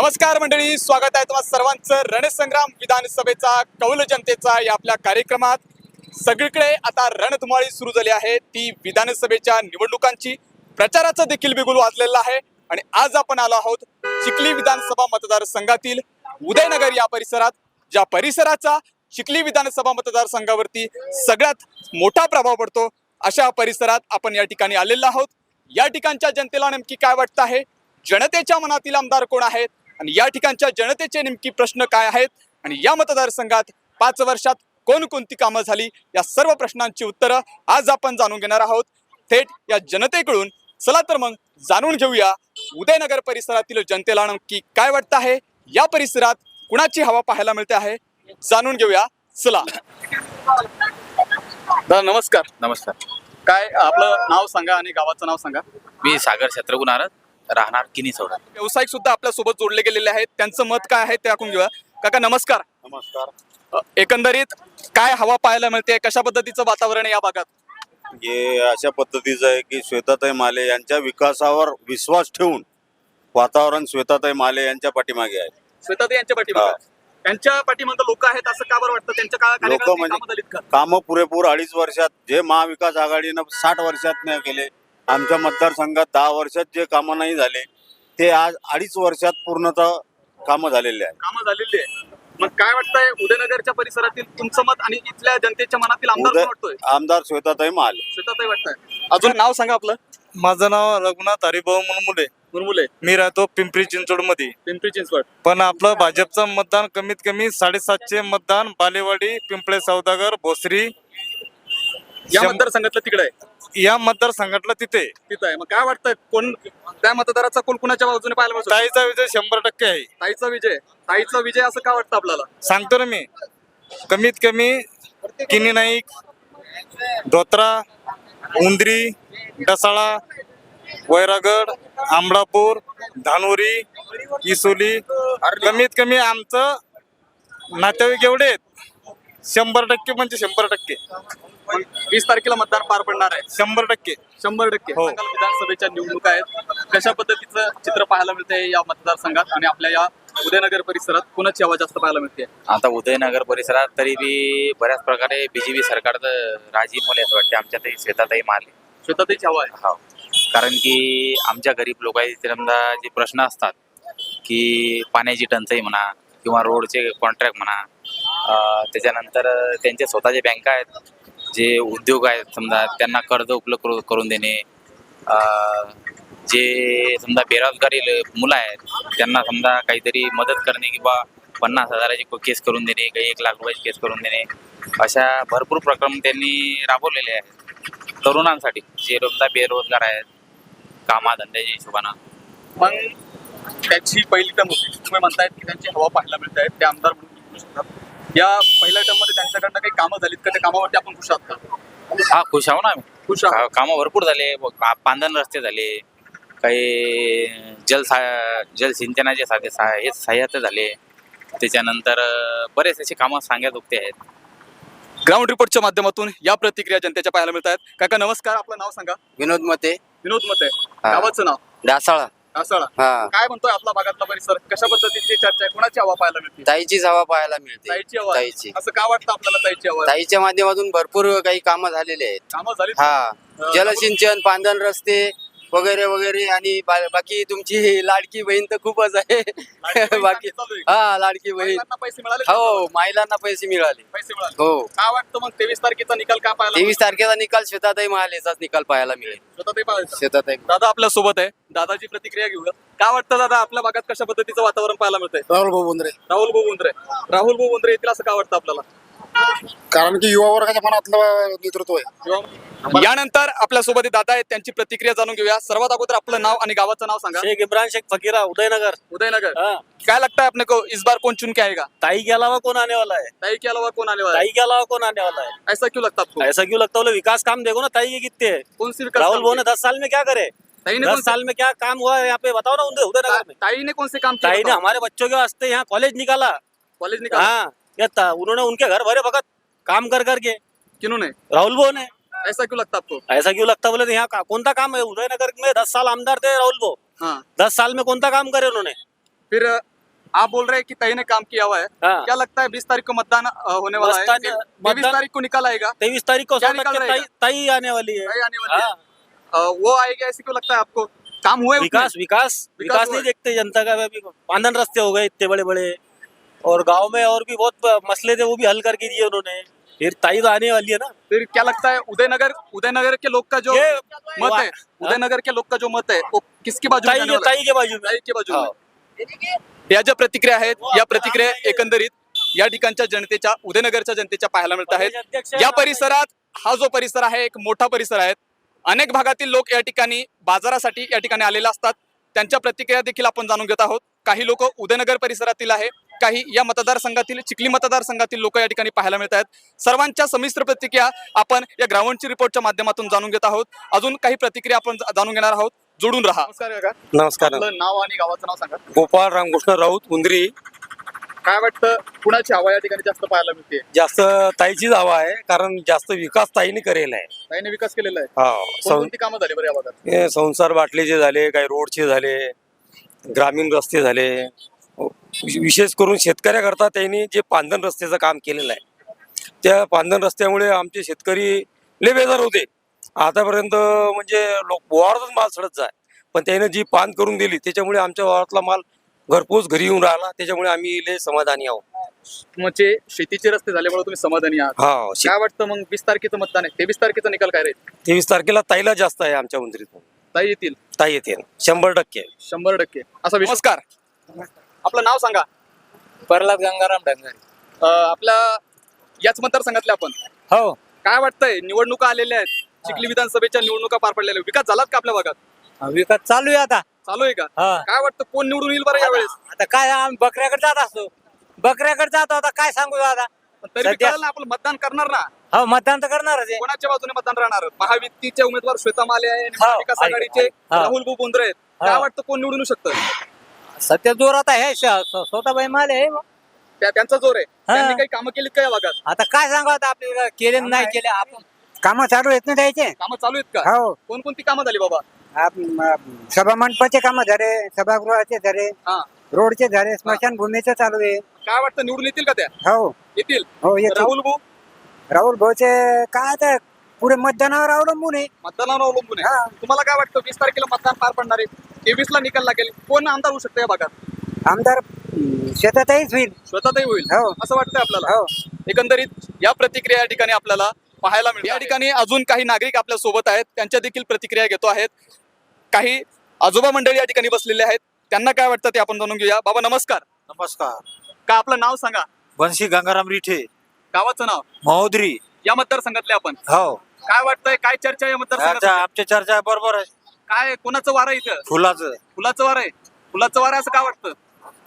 नमस्कार मंडळी स्वागत आहे तुम्हाला सर्वांचं रणसंग्राम विधानसभेचा कौल जनतेचा या आपल्या कार्यक्रमात. सगळीकडे आता रणधुमाळी सुरू झाली आहे. ती विधानसभेच्या निवडणुकांची प्रचाराचा देखील बिगुल वाजलेला आहे. आणि आज आपण आलो आहोत चिखली विधानसभा मतदारसंघातील उदयनगर या परिसरात ज्या परिसराचा चिखली विधानसभा मतदारसंघावरती सगळ्यात मोठा प्रभाव पडतो अशा परिसरात आपण या ठिकाणी आलेलो आहोत. या ठिकाणच्या जनतेला नेमकी काय वाटतं आहे? जनतेच्या मनातील आमदार कोण आहेत? आणि या ठिकाणच्या जनतेचे नेमकी प्रश्न काय आहेत? आणि या मतदारसंघात पाच वर्षात कोणकोणती कामं झाली? या सर्व प्रश्नांची उत्तरं आज आपण जाणून घेणार आहोत. थेट या जनतेकडून. चला तर मग जाणून घेऊया उदयनगर परिसरातील जनतेला नक्की काय वाटतं आहे? या परिसरात कुणाची हवा पाहायला मिळते आहे? जाणून घेऊया. चला. नमस्कार. नमस्कार. काय आपलं नाव सांगा आणि गावाचं नाव सांगा. मी सागर आरत. राहणार किनी चौदा व्यावसायिक सुद्धा आपल्यासोबत जोडले गेलेले आहेत. त्यांचं मत काय आहे ते ऐकून घेऊया. काका नमस्कार. नमस्कार. अ, एकंदरीत काय हवा पाहायला मिळते? कशा पद्धतीचं वातावरण आहे या भागात? हे अशा पद्धतीचं आहे की श्वेताताई माले यांच्या विकासावर विश्वास ठेवून वातावरण श्वेताताई माले यांच्या पाठीमागे आहे. श्वेताताई यांच्या पाठीमागे? हा. त्यांच्या पाठीमागे लोक आहेत असं का बरं वाटतं? त्यांच्या काळा- लोकं कार्यकाळात म्हणजे- कामं झालीत का? कामं पुरेपूर अडीच वर्षात जे महाविकास आघाडीनं साठ वर्षात नाही केले आमच्या मतदारसंघात दहा वर्षात जे कामं नाही झाले ते आज अडीच वर्षात पूर्णतः कामं झालेले आहे कामं झालेली आहे मग काय वाटतंय उदयनगरच्या परिसरातील तुमचं मत आणि इथल्या जनतेच्या मनातील आमदार कोण वाटतोय? आमदार श्वेताताई माले श्वेताताई वाटतंय. अजून नाव सांगा आपलं. माझं नाव रघुनाथ हरिभाऊ मुलमुले. मुरमुले मी राहतो पिंपरी चिंचवडमध्ये पिंपरी चिंचवड. पण आपलं भाजपचं मतदान कमीत कमी साडेसातशे मतदान बालेवाडी पिंपळे सौदागर भोसरी या मतदारसंघातलं तिकडे आहे. या मतदारसंघातलं तिथे. तिथं आहे. मग काय वाटतंय कोण त्या मतदाराचा कोण कुणाच्या बाजूने पाहायला मिळतो ताईचा विजय शंभर टक्के आहे. ताईचा विजय. ताईचा विजय असं का वाटतं आपल्याला? सांगतो ना मी. कमीत कमी किनी नाईक धोत्रा उंदरी डसाळा वैरागड आंबळापूर धानोरी इसोली कमीत कमी आमचं नातेवाईक एवढे आहेत. शंभर टक्के म्हणजे शंभर टक्के. वीस तारखेला मतदान पार पडणार आहे. शंभर टक्के. शंभर टक्के. हो. सांगाल विधानसभेच्या निवडणुका आहेत. कशा पद्धतीचं चित्र पाहायला मिळतंय या मतदारसंघात आणि आपल्या या उदयनगर परिसरात कुणाची आवाज जास्त पाहायला मिळते? आता उदयनगर परिसरात तरी बी बऱ्याच प्रकारे बीजेपी सरकारचं राजीव मुले असं वाटते आमच्या तरी शेतातही मारले स्वतःची हवा आहे. हो. कारण की आमच्या गरीब लोकांचे समजा जे प्रश्न असतात की पाण्याची टंचाई म्हणा किंवा रोडचे कॉन्ट्रॅक्ट म्हणा त्याच्यानंतर त्यांचे स्वतःचे बँका आहेत जे उद्योग आहेत समजा त्यांना कर्ज उपलब्ध करून देणे. जे समजा बेरोजगारी मुलं आहेत त्यांना समजा काहीतरी मदत करणे किंवा पन्नास हजाराची केस करून देणे काही एक लाख रुपयाची केस करून देणे. अशा भरपूर प्रक्रम त्यांनी राबवलेले आहेत. तरुणांसाठी जे समजा बेरोजगार आहेत कामाधंद्याच्या हिशोबानं. मग त्याची पहिली टर्म होती तुम्ही म्हणतायत की त्यांची हवा पाहायला मिळत आहे ते आमदार म्हणून शकतात या पहिल्या टर्ममध्ये त्यांच्याकडनं काही कामं झालीत का? त्या कामावरती आपण खुश आहात का? हा खुश आहो ना आम्ही. खुश आहात. का- कामं भरपूर झाले. व का- पांधन रस्ते झाले. काही जल जलसिंचनाचे साधे सा हे सहाय्यता झाले. त्याच्यानंतर अं, बरेच असे कामं सांगत उक्ते आहेत. ग्राउंड रिपोर्टच्या माध्यमातून या प्रतिक्रिया जनतेच्या पाहायला मिळत आहेत काका नमस्कार. आपलं नाव सांगा. विनोद मते. विनोद मत. आहे. गावाचं नाव? डासाळा कासाळा हा. काय म्हणतोय आपला भागातला परिसर? कशा पद्धतीची चर्चा आहे? कोणाची हवा पाहायला मिळते? ताईचीच हवा पाहायला मिळते. ताईची हवा. ताईची. असं का वाटतं आपल्याला ताईची हवा? ताईच्या माध्यमातून भरपूर काही कामं झालेले आहेत. कामं झाली? हा. जलसिंचन पांधन रस्ते वगैरे वगैरे आणि बा- बाकी तुमची लाडकी बहीण तर खूपच आहे. बाकी हा लाडकी बहीण. पैसे मिळाले हो महिलांना पैसे मिळाले. पैसे मिळाले. हो. काय वाटतं मग तेवीस तारखेचा निकाल का पाहायला तेवीस तारखेचा निकाल शेतातही महालेचाच निकाल पाहायला मिळेल. स्वतः ते पाहायचं शेतातही दादा आपल्यासोबत आहे. दादाची प्रतिक्रिया घेऊया. काय वाटतं दादा आपल्या भागात कशा पद्धतीचं वातावरण पाहायला मिळतंय? राहुल भाऊ बोंद्रे राहुल भाऊ बोंद्रे राहुल भाऊ बोंद्रे येतील असं का वाटतं आपल्याला? कारण की युवा वर्गाच्या मनातलं नेतृत्व आहे. यानंतर आपल्यासोबत दादा आहेत त्यांची प्रतिक्रिया जाणून घेऊया. सर्वात अगोदर आपलं नाव आणि गावाचं नाव सांगा. शेख इमरान शेख फकीरा उदयनगर. उदयनगर. हाँ, काय लगता है अपने को इस बार कौन चुन के? आएगा ताई के अलावा कौन आने वाला है ताई के अलावा कौन आने वाला है ताई के अलावा कौन आने वाला है ऐसा क्यों लगता आपको? ऐसा क्यों लगता है बोले विकास काम देखो ना ताई के कितने हैं? कौन सी विकास राहुल ने किए? दस साल में क्या करे? ताई ने दस साल में क्या काम हुआ है यहाँ पे? बताओ ना उदय- उदयनगर में। ताई ने कौन से काम किए ताई ने? हमारे बच्चों के वास्ते यहाँ कॉलेज निकाला। कॉलेज निकाला? हाँ। ये उन्होंने उनके घर भरे भगत काम कर करके किन्होंने? राहुल बो ने। ऐसा क्यों लगता है आपको? ऐसा क्यों लगता है बोले यहाँ का, कौन सा काम है? उदयनगर में दस साल आमदार थे राहुल बो हाँ। दस साल में कौन सा काम करे उन्होंने? फिर आप बोल रहे हैं कि तय ने काम किया हुआ है। हाँ। क्या लगता है बीस तारीख को मतदान होने वाला है? तेईस तारीख को निकल आएगा। तेईस तारीख को? तय आने वाली है। तय आने वाली हाँ, वो आएगा ऐसे क्यों लगता है आपको? काम हुए उतने? विकास विकास विकास नहीं देखते जनता का पांदन रास्ते हो गए इतने बड़े बड़े और गांव में और भी बहुत मसले थे वो भी हल करके दिए उन्होंने। फिर ताई तो आने वाली है ना। फिर क्या लगता है उदयनगर उदयनगर के लोग का जो मत है उदयनगर के लोग का जो मत है वो किसकी बाजू में ताई है? ताई के बाजू में। ताई के बाजू में। या ज्या प्रतिक्रिया आहेत या प्रतिक्रिया एकंदरीत या ठिकाणच्या जनतेच्या उदयनगरच्या जनतेच्या पाहायला मिळत आहेत. या परिसरात हा जो परिसर आहे एक मोठा परिसर आहे. अनेक भागातील लोक या ठिकाणी बाजारासाठी या ठिकाणी आलेले असतात. त्यांच्या प्रतिक्रिया देखील आपण जाणून घेत आहोत. काही लोक उदयनगर परिसरातील आहे. काही या मतदारसंघातील चिखली मतदारसंघातील लोक या ठिकाणी पाहायला मिळत आहेत. सर्वांच्या संमिश्र प्रतिक्रिया आपण या ग्राउंडची रिपोर्टच्या माध्यमातून जाणून घेत आहोत. अजून काही प्रतिक्रिया आपण जाणून घेणार आहोत. जोडून राहा. नमस्कार नाव आणि गावाचं नाव सांगा. गोपाळ रामकृष्ण राऊत उंदरी. काय वाटतं कुणाची हवा या ठिकाणी जास्त पाहायला मिळते? जास्त ताईचीच हवा आहे कारण जास्त विकास ताईने करेल आहे. ताईने विकास केलेला आहे. हा कोणती कामं झाली बरं या भागात? हे संसार बाटलीचे झाले काही रोडचे झाले ग्रामीण रस्ते झाले. विशेष करून शेतकऱ्याकरता त्यांनी जे पांधन रस्त्याचं काम केलेलं आहे त्या पांधन रस्त्यामुळे आमचे शेतकरी लय बेजार होते. आतापर्यंत म्हणजे लोक वावरातच माल सडत जाय पण त्याने जी पान करून दिली त्याच्यामुळे आमच्या वावरातला माल घरपोच घरी येऊन राहिला त्याच्यामुळे आम्ही लय समाधानी आहोत. म्हणजे शेतीचे रस्ते झाल्यामुळे तुम्ही समाधानी आहात. हा काय वाटतं मग वीस तारखेचं मतदान आहे? तेवीस तारखेचा निकाल काय राहील? तेवीस तारखेला ताईला जास्त आहे आमच्या उंदरीतून ताई येतील. ताई येते शंभर टक्के. शंभर टक्के. असा विश्वास- नमस्कार. आपलं नाव सांगा. प्रल्हाद गंगाराम डंगारे अं, आपल्या याच मतदारसंघातले आपण. हो. काय वाटतंय निवडणुका आलेल्या आहेत. चिखली विधानसभेच्या निवडणुका पार पडलेल्या आहेत. विकास झालात का आपल्या भागात? विकास चालू आहे आता. चालू आहे का? हा. काय वाटतं कोण निवडून येईल बरं यावेळेस? आता काय आम्ही बकऱ्याकडे जात असतो. बकऱ्याकडे जातो आता काय सांगू आता? पण तरी बी सध्या- कळलं ना आपण मतदान करणार ना? हो मतदान तर करणारच आहे. कोणाच्या बाजूने मतदान राहणार? महायुतीचे उमेदवार श्वेता माले आहे आणि हा, महाविकास आहे, आघाडीचे हा. राहुल बोंद्रे आहेत. काय हा. वाटतं कोण निवडून येऊ शकतं? सध्या जोरात आहे स्वतःबाई माले आहे. त्या त्यांचा जोर आहे. त्यांनी काही कामं केलीत का या भागात? आता काय सांगू आता आपल्याला केले नाही केले आपण काम चालू आहेत ना द्यायचे कामं चालू आहेत का? हो. कोणकोणती कामं झाली बाबा? सभा मंडपाचे काम झाले सभागृहाचे झाले हा. रोडचे झाले स्मशानभूमीचे चालू आहे. काय वाटतं निवडून येतील का त्या? हो. येतील. हो येतो राहुल बु राहुल भाऊचे काय तर पुढे मतदानावर अवलंबून आहे. मतदानावर अवलंबून हा. आहे तुम्हाला काय वाटतं वीस तारखेला मतदान पार पडणार आहे? तेवीस ला निकाल लागेल. कोण आमदार होऊ शकतं या भागात? आमदार अं, शेतातहीच होईल. स्वतःही होईल. हो. असं वाटतंय आपल्याला? हो. एकंदरीत या प्रतिक्रिया या ठिकाणी आपल्याला पाहायला मिळते. या ठिकाणी अजून काही नागरिक आपल्यासोबत आहेत. त्यांच्या देखील प्रतिक्रिया घेतो आहेत. काही आजोबा मंडळी या ठिकाणी बसलेले आहेत. त्यांना काय वाटतं ते आपण जाणून घेऊया. बाबा नमस्कार. नमस्कार. का आपलं नाव सांगा? बन्सी गंगाराम रिठे. गावाचं नाव? महोदरी. या मतदारसंघातले आपण? हो. काय वाटतंय? काय चर्चा आहे मतदारसंघात? आमच्या चर्चा बरोबर आहे. काय कोणाचं वार आहे इथं? फुलाचं. फुलाचं वार आहे. फुलाचं वार आहे असं काय वाटतं?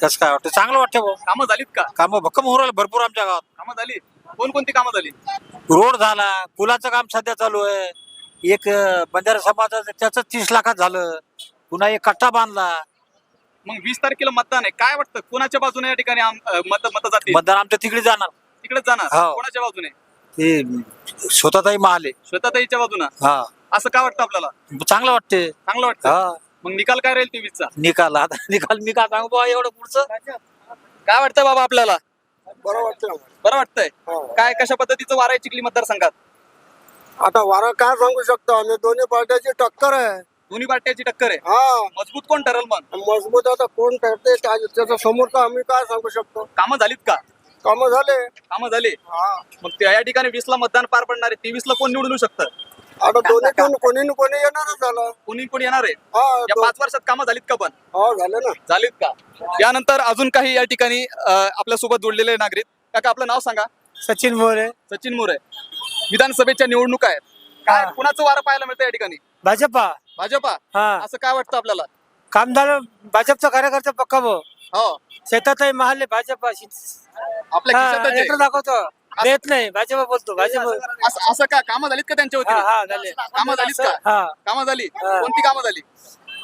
कसं काय वाटतं? चांगलं वाटतं भाऊ. कामं झालीत का? कामं भक्कम होऊ राहिलं भरपूर आमच्या गावात. कामं झाली? कोणकोणती कामं झाली? रोड झाला पुलाचं काम सध्या चालू आहे. एक अं, बंजारा समाजाचं त्याचं तीस लाखात झालं. पुन्हा एक कट्टा बांधला. मग वीस तारखेला मतदान आहे. काय वाटतं? कोणाच्या बाजूने या ठिकाणी आम- अं, मत मत मतदार आमच्या तिकडे जाणार. तिकडेच जाणार? हो. कोणाच्या बाजूने? ते स्वतःताही महाले. श्वेताताईच्या बाजूना? हा. असं काय वाटतं आपल्याला? चांगलं वाटते. चांगलं वाटतं? हा. मग निकाल काय राहील तेवीसचा निकाल आता निकाल मी काय सांगू बुवा एवढं पुढचं? काय वाटतं बाबा आपल्याला? बरं वाटतं बरं वाटतंय? हो. काय कशा पद्धतीचं वार आहे चिखली मतदारसंघात? आता वारा काय सांगू शकतो आम्ही? दोन्ही पार्ट्याची टक्कर आहे. दोन्ही पार्ट्याची टक्कर आहे? हा. मजबूत कोण ठरल मग? मजबूत आता कोण ठरते त्या- त्याच्यासमोर आम्ही काय सांगू शकतो? कामं झालीत का? कामं झाले. कामं झाली. हा. मग त्या या ठिकाणी वीस ला मतदान पार पडणार आहे. तेवीस ला कोण निवडून येऊ शकतं? आता दोन्ही कोण कोणी न कोणी येणारच झालं. कोणी कोणी येणार आहे? हा या दो- पाच वर्षात कामं झालीत का पण? हा झालं ना. झालीत का? यानंतर अजून काही या ठिकाणी आपल्यासोबत जोडलेले नागरिक. काका आपलं नाव सांगा. सचिन मोरे. सचिन मोरे. विधानसभेच्या निवडणुका आहेत. काय कुणाचं वारं पाहायला मिळतं या ठिकाणी? भाजपा. भाजपा? हा. असं काय वाटतं आपल्याला? काम झालं भाजपचा कार्यकर्ता पक्का भाऊ. हो. शेतातही महाले भाजपा आपल्या खिशातच आहे. दाखवतो. देत नाही. भाजपा बोलतो. भाजप असं असं का? कामं झालीत का त्यांच्या हा वतीने? हा झाले. कामं झालीत का? हा. कामं झाली? हा. कोणती कामं झाली?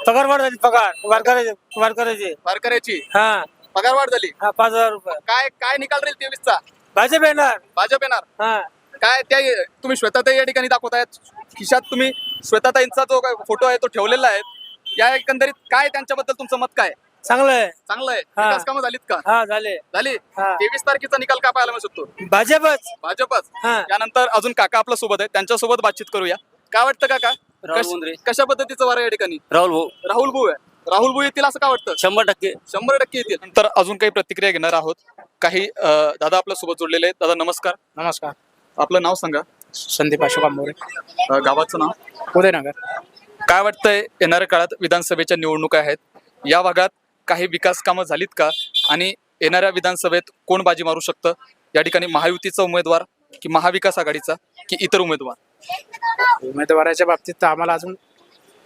पगार वाढ झाली पगार. पगार करायचे पगार करायचे. वारकऱ्याची? हा. पगारवाढ झाली? हा पाच हजार रुपये. काय काय निकाल राहील तेवीसचा? भाजप येणार. भाजप येणार? हा. काय त्या तुम्ही श्वेताताई या ठिकाणी दाखवतायत. खिशात तुम्ही श्वेताताईंचा जो फोटो आहे तो ठेवलेला आहे. या एकंदरीत काय त्यांच्याबद्दल तुमचं मत काय? चांगलं आहे चांगलं आहे हा. विकास कामं झालीत का? हा झाले. झाली. हा. तेवीस तारखेचा निकाल काय पाहायला मिळू शकतो भाजपच. भाजपच. हा. यानंतर अजून काका आपल्यासोबत आहे त्यांच्यासोबत बातचीत करूया. काय वाटतं काका? राहुल कश- बोंद्रे. कशा पद्धतीचं वार या ठिकाणी? राहुल भाऊ. राहुल भाऊ आहे. राहुल भाऊ येतील असं काय वाटतं? शंभर टक्के. शंभर टक्के येतील. नंतर अजून काही प्रतिक्रिया घेणार आहोत. काही अं, दादा आपल्यासोबत जोडलेले आहेत. दादा नमस्कार. नमस्कार. आपलं नाव सांगा. संदीप अशोक आंबोरे. अं, गावाचं नाव? उदयनगर. काय वाटतंय येणाऱ्या काळात विधानसभेच्या निवडणुका आहेत? या भागात काही विकास कामं झालीत का? आणि येणाऱ्या विधानसभेत कोण बाजी मारू शकतं? या ठिकाणी महायुतीचा उमेदवार की महाविकास आघाडीचा की इतर उमेदवार? उमेदवाराच्या बाबतीत तर आम्हाला अजून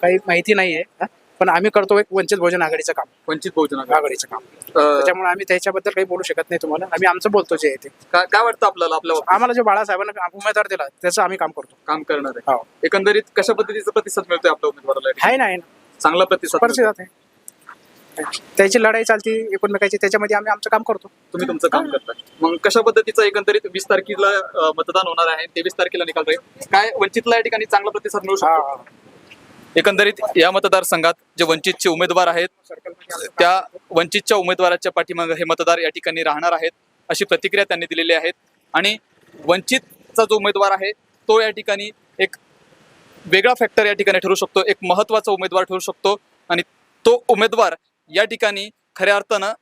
काही माहिती नाहीये हा. पण आम्ही करतो एक वंचित बहुजन आघाडीचं काम. वंचित बहुजन आघाडी. आघाडीचं काम. त्याच्यामुळे आम्ही त्याच्याबद्दल काही बोलू शकत नाही तुम्हाला. आम्ही आमचं बोलतो जे आहे ते. काय वाटतं आपल्याला आपल्या? आम्हाला जे बाळासाहेबांना उमेदवार दिला त्याचं आम्ही काम करतो. काम करणार हो. आहे एकंदरीत कशा पद्धतीचा प्रतिसाद मिळतोय आपल्या उमेदवाराला? आहे ना आहे चांगला प्रतिसाद आहे. त्याची लढाई चालती एकमेकाची त्याच्यामध्ये आम्ही आमचं काम करतो. तुम्ही तुमचं काम करता. मग कशा पद्धतीचं एकंदरीत वीस तारखेला अं, मतदान होणार आहे? तेवीस तारखेला निकाल राहील. काय वंचितला या ठिकाणी चांगला प्रतिसाद मिळू शकतो. एकंदरीत या मतदारसंघात जे वंचितचे उमेदवार आहेत त्या वंचितच्या उमेदवाराच्या पाठीमागे हे मतदार या ठिकाणी राहणार आहेत अशी प्रतिक्रिया त्यांनी दिलेली आहेत. आणि वंचितचा जो उमेदवार आहे तो या ठिकाणी एक वेगळा फॅक्टर या ठिकाणी ठरू शकतो एक महत्त्वाचा उमेदवार ठरू शकतो. आणि तो उमेदवार या ठिकाणी खऱ्या अर्थानं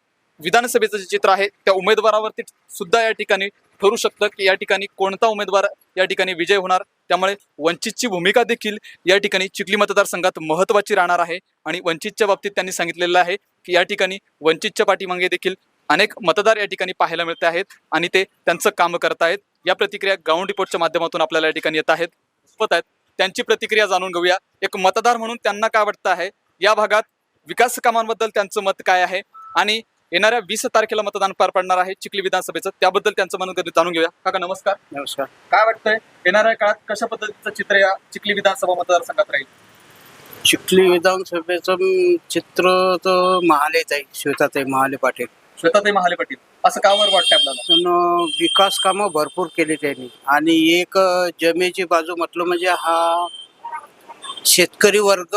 विधानसभेचं जे चित्र आहे त्या उमेदवारावरती सुद्धा या ठिकाणी ठरू शकतं की या ठिकाणी कोणता उमेदवार या ठिकाणी विजय होणार. त्यामुळे वंचितची भूमिका देखील या ठिकाणी चिखली मतदारसंघात महत्त्वाची राहणार आहे आणि वंचितच्या बाबतीत त्यांनी सांगितलेलं आहे की या ठिकाणी वंचितच्या पाठीमागे देखील अनेक मतदार या ठिकाणी पाहायला मिळते आहेत आणि ते त्यांचं काम करत आहेत. या प्रतिक्रिया ग्राउंड रिपोर्टच्या माध्यमातून आपल्याला या ठिकाणी येत आहेत. सोबत आहेत. त्यांची प्रतिक्रिया जाणून घेऊया. एक मतदार म्हणून त्यांना काय वाटतं आहे? या भागात विकास कामांबद्दल त्यांचं मत काय आहे? आणि येणाऱ्या वीस तारखेला मतदान पार पडणार आहे चिखली विधानसभेचं. त्याबद्दल त्यांचं म्हणून जाणून घेऊया. काका नमस्कार. नमस्कार. काय वाटतंय? येणाऱ्या काळात कशा पद्धतीचं चित्र या चिखली विधानसभा मतदारसंघात राहील? चिखली विधानसभेचं चित्र तर महालेच आहे. श्वेताताई महाले पाटील. श्वेताताई महाले पाटील. असं का बरं वाटतंय आपल्याला? पण अ, विकास कामं भरपूर केली त्यांनी. आणि एक अ, जमेची बाजू म्हटलं म्हणजे हा शेतकरी वर्ग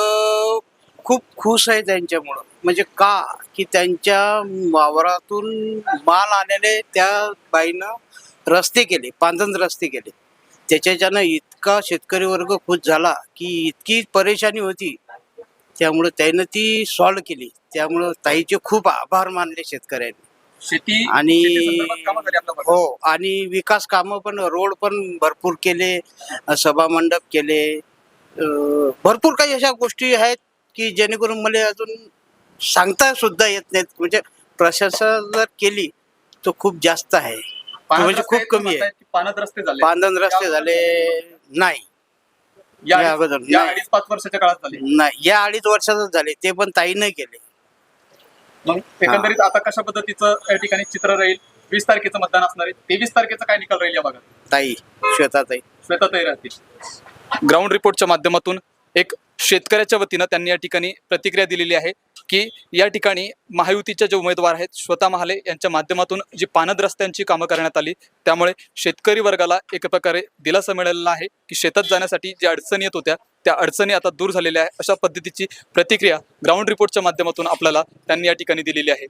खूप खुश आहे त्यांच्यामुळं. म्हणजे का? की त्यांच्या वावरातून माल आलेले त्या बाईनं रस्ते केले पांधन रस्ते केले. त्याच्याच्यानं इतका शेतकरी वर्ग खुश झाला की इतकी परेशानी होती. त्यामुळं त्यानं ती सॉल्व केली. त्यामुळं ताईचे खूप आभार मानले शेतकऱ्यांनी. शेती आणि. हो आणि विकास कामं पण रोड पण भरपूर केले सभा मंडप केले. भरपूर काही अशा गोष्टी आहेत की जेणेकरून मला अजून सांगता सुद्धा येत नाहीत. म्हणजे प्रशंसा जर केली तर खूप जास्त आहे. म्हणजे खूप कमी आहे. पाण्यात रस्ते झाले? बांधण रस्ते झाले नाही. या अगोदर. अडीच पाच वर्षाच्या काळात झाले. नाही या अडीच वर्षातच झाले. ते पण ताईनं केले. मग एकंदरीत आता कशा पद्धतीचं या ठिकाणी चित्र राहील? वीस तारखेचं मतदान असणार आहे. तेवीस तारखेचा काय निकाल राहील या भागात? ताई श्वेताताई. श्वेताताई राहतील. ग्राउंड रिपोर्टच्या माध्यमातून एक शेतकऱ्याच्या वतीनं त्यांनी या ठिकाणी प्रतिक्रिया दिलेली आहे की या ठिकाणी महायुतीचे जे उमेदवार आहेत स्वतः महाले यांच्या माध्यमातून जी पानद रस्त्यांची कामं करण्यात आली त्यामुळे शेतकरी वर्गाला एक प्रकारे दिलासा मिळालेला आहे की शेतात जाण्यासाठी ज्या अडचणी येत होत्या त्या अडचणी आता दूर झालेल्या आहे अशा पद्धतीची प्रतिक्रिया ग्राउंड रिपोर्टच्या माध्यमातून आपल्याला त्यांनी या ठिकाणी दिलेली आहे.